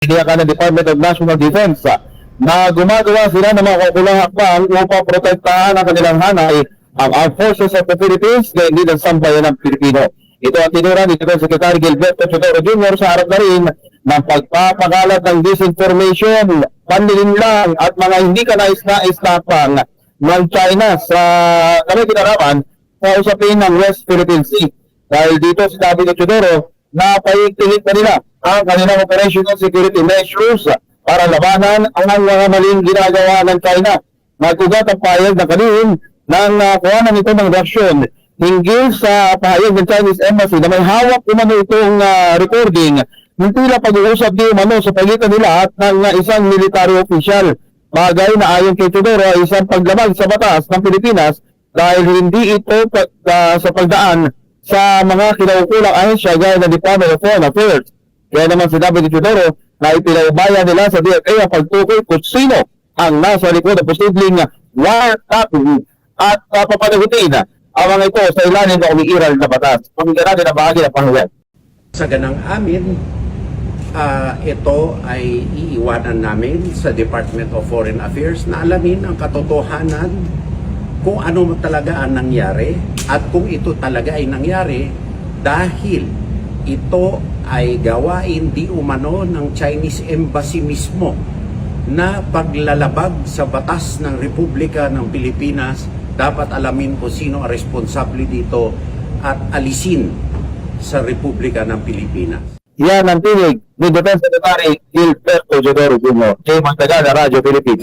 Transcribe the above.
tiniyakan ng Department of National Defense ah, na gumagawa sila ng mga kukulang hakbang upang protektahan ang kanilang hanay ang Armed Forces of the Philippines na hindi ng sambayan ng Pilipino. Ito ang tinura ni Defense Secretary Gilberto Chodoro Jr. sa harap na rin ng pagpapakalat ng disinformation, panlilinlang at mga hindi ka nais-nais na pang ng China sa kami kinaraman sa usapin ng West Philippine Sea. Dahil dito sinabi ni Chodoro na paigtingit na nila ang kanilang operational security measures para labanan ang mga maling ginagawa ng China. Nagkugat ang payag na kanin ng uh, kuhanan ito ng reaksyon hinggil sa pahayag ng Chinese Embassy na may hawak umano itong ah, recording ng tila pag-uusap di umano sa pagitan nila at ng ah, isang military official. Bagay na ayon kay Tudoro ay isang paglamag sa batas ng Pilipinas dahil hindi ito ah, sa pagdaan sa mga kinaukulang ahensya gaya ng Department of Foreign Affairs. Kaya naman sinabi ni Tudoro na ipinaubaya nila sa DFA ang pagtukoy kung sino ang nasa likod ng posibleng wiretapping at uh, papanagutin ang mga ito sa ilalim ng umiiral na batas. Pagkita natin ang bahagi ng pangulan. Sa ganang amin, ah, ito ay iiwanan namin sa Department of Foreign Affairs na alamin ang katotohanan kung ano talaga ang nangyari at kung ito talaga ay nangyari dahil ito ay gawain di umano ng Chinese Embassy mismo na paglalabag sa batas ng Republika ng Pilipinas dapat alamin kung sino ang responsable dito at alisin sa Republika ng Pilipinas. Yan ang tinig ni Defense Secretary Gilberto Jodoro Jr. Jay Mantagal, Radyo Philippines.